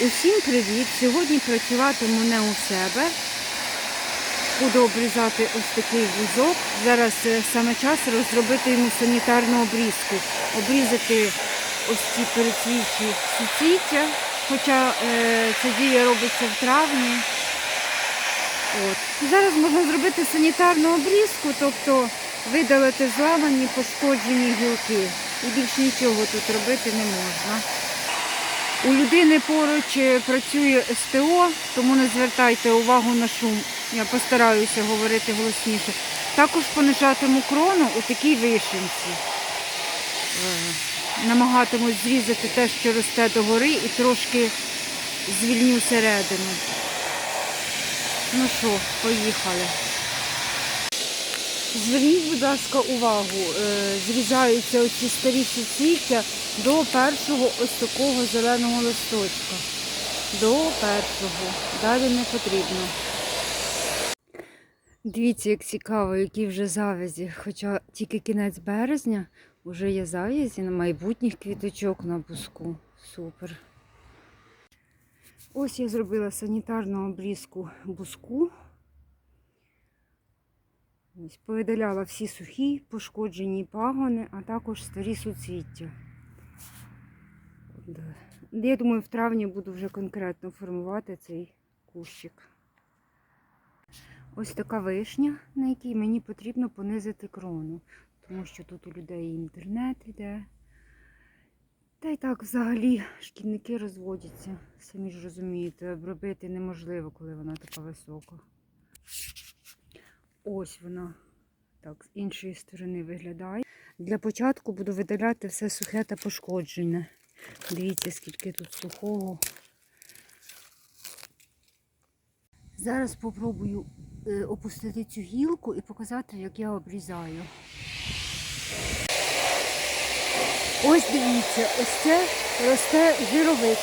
Усім привіт! Сьогодні працюватиму не у себе. Буду обрізати ось такий вузок. Зараз е, саме час розробити йому санітарну обрізку. Обрізати ось ці перецвічі суцвіття, хоча е, ця дія робиться в травні. От. Зараз можна зробити санітарну обрізку, тобто видалити зламані, пошкоджені гілки. І більш нічого тут робити не можна. У людини поруч е, працює СТО, тому не звертайте увагу на шум. Я постараюся говорити голосніше. Також понижатиму крону у такій вишенці. Е, Намагатимусь зрізати те, що росте догори, і трошки звільню середину. Ну що, поїхали. Зверніть, будь ласка, увагу, е, зрізаються оці старі суцвіття до першого ось такого зеленого листочка. До першого. Далі не потрібно. Дивіться, як цікаво, які вже завязі. Хоча тільки кінець березня вже є завязі на майбутніх квіточок на буску. Супер. Ось я зробила санітарну обрізку буску. Ось повидаляла всі сухі, пошкоджені пагони, а також старі суцвіття. Я думаю, в травні буду вже конкретно формувати цей кущик. Ось така вишня, на якій мені потрібно понизити крону, тому що тут у людей інтернет йде. Та й так взагалі шкідники розводяться. Самі ж розумієте, обробити неможливо, коли вона така висока. Ось вона так з іншої сторони виглядає. Для початку буду видаляти все сухе та пошкоджене. Дивіться, скільки тут сухого. Зараз спробую е, опустити цю гілку і показати, як я обрізаю. Ось дивіться, ось це росте жировик.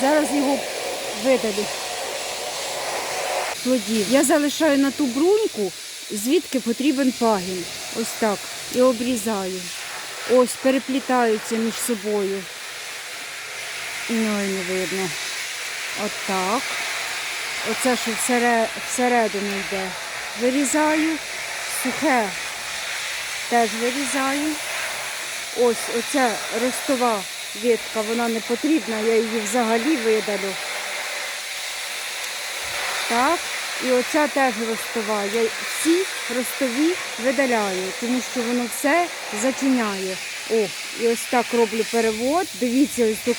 Зараз його видалю плодів. Я залишаю на ту бруньку, звідки потрібен пагін. Ось так. І обрізаю. Ось переплітаються між собою. Ой, не видно. Отак. Оце, що всередину йде. Вирізаю. Сухе теж вирізаю. Ось оця ростова ветка, вона не потрібна, я її взагалі видалю. Так, і оця теж ростова. Я всі ростові видаляю, тому що воно все затіняє. О, і ось так роблю перевод. Дивіться, ось тут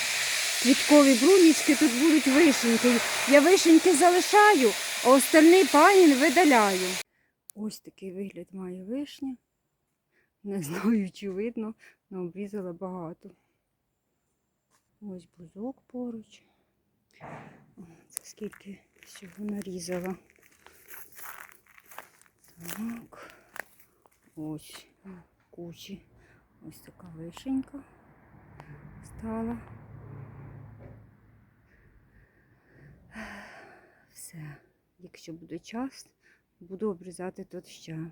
квіткові брунічки, тут будуть вишеньки. Я вишеньки залишаю, а остальний пагін видаляю. Ось такий вигляд має вишня. Не знаю, чи видно, але обрізала багато. Ось бузок поруч. Це скільки всього нарізала. Так. Ось кучі. Ось така вишенька стала. Все. Якщо буде час, буду обрізати тут ще.